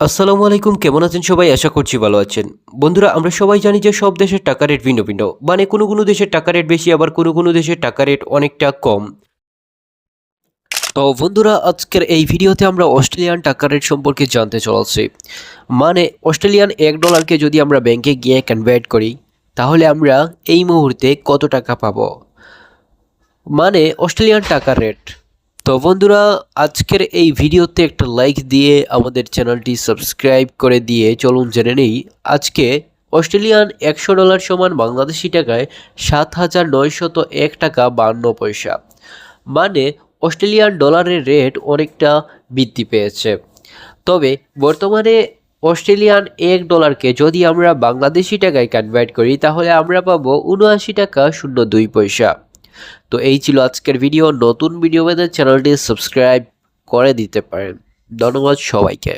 আসসালামু আলাইকুম, কেমন আছেন সবাই? আশা করছি ভালো আছেন। বন্ধুরা, আমরা সবাই জানি যে সব দেশের টাকা রেট ভিন্ন ভিন্ন। মানে কোনো কোনো দেশের টাকা রেট বেশি, আবার কোনো কোনো দেশের টাকা রেট অনেকটা কম। তো বন্ধুরা, আজকের এই ভিডিওতে আমরা অস্ট্রেলিয়ান টাকা রেট সম্পর্কে জানতে চলেছি। মানে অস্ট্রেলিয়ান এক ডলারকে যদি আমরা ব্যাংকে গিয়ে কনভার্ট করি, তাহলে আমরা এই মুহূর্তে কত টাকা পাবো? মানে অস্ট্রেলিয়ান টাকা রেট। তো বন্ধুরা, আজকের এই ভিডিওতে একটা লাইক দিয়ে আমাদের চ্যানেলটি সাবস্ক্রাইব করে দিয়ে চলুন জেনে নেই, আজকে অস্ট্রেলিয়ান একশো ডলার সমান বাংলাদেশি টাকায় সাত হাজার নয়শত এক টাকা বান্ন পয়সা। মানে অস্ট্রেলিয়ান ডলারের রেট অনেকটা বৃদ্ধি পেয়েছে। তবে বর্তমানে অস্ট্রেলিয়ান এক ডলারকে যদি আমরা বাংলাদেশি টাকায় কনভার্ট করি, তাহলে আমরা পাবো উনআশি টাকা শূন্য দুই পয়সা। তো এই ছিল আজকের ভিডিও নতুন ভিডিও পেতে চ্যানেলটি সাবস্ক্রাইব করে দিতে পারেন। ধন্যবাদ সবাইকে।